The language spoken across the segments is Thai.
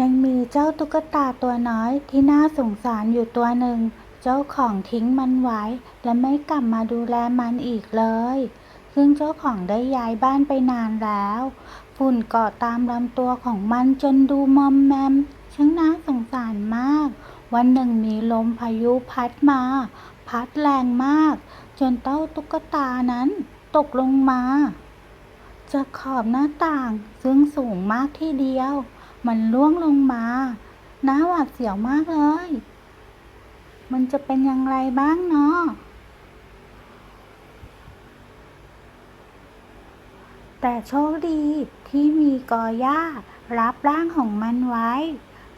ยังมีเจ้าตุ๊กตาตัวน้อยที่น่าสงสารอยู่ตัวหนึ่ง เจ้าของทิ้งมันไว้ และไม่กลับมาดูแลมันอีกเลย ซึ่งเจ้าของได้ย้ายบ้านไปนานแล้ว ฝุ่นเกาะตามลำตัวของมันจนดูมอมแมมช่างน่าสงสารมาก วันหนึ่งมีลมพายุพัดมา พัดแรงมาก จนเต้าตุ๊กตานั้นตกลงมา จากขอบหน้าต่างซึ่งสูงมากที่เดียว มันล่วงลงมาน่าหวาดเสียวมากเลย มันจะเป็นอย่างไรบ้างเนาะแต่โชคดีที่มีกอหญ้ารับร่างของมันไว้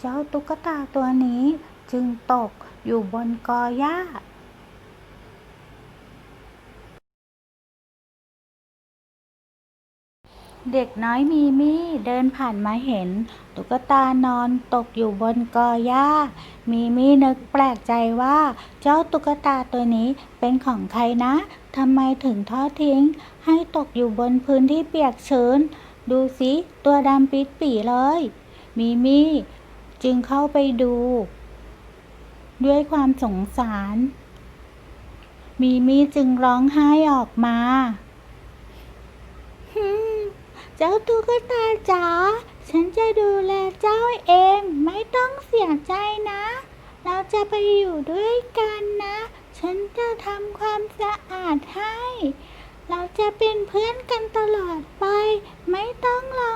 เจ้าตุ๊กตาตัวนี้จึงตกอยู่บนกอหญ้า เด็กน้อยมีมี่เดินผ่านมาเห็น ตุ๊กตานอนตกอยู่บนกอหญ้า มีมี่นึกแปลกใจว่า เจ้าตุ๊กตาตัวนี้เป็นของใครนะทำไมถึงทอดทิ้ง ให้ตกอยู่บนพื้นที่เปียกชื้น ดูสิตัวดำปิดปีเลย มีมี่จึงเข้าไปดู ด้วยความสงสาร มีมี่จึงร้องไห้ออกมา เจ้าตุ๊กตาจ๋า ฉันจะดูแลเจ้าเอง ไม่ต้องเสียใจนะ เราจะไปอยู่ด้วยกันนะ ฉันจะทำความสะอาดให้ เราจะเป็นเพื่อนกันตลอดไป ไม่ต้องร้อง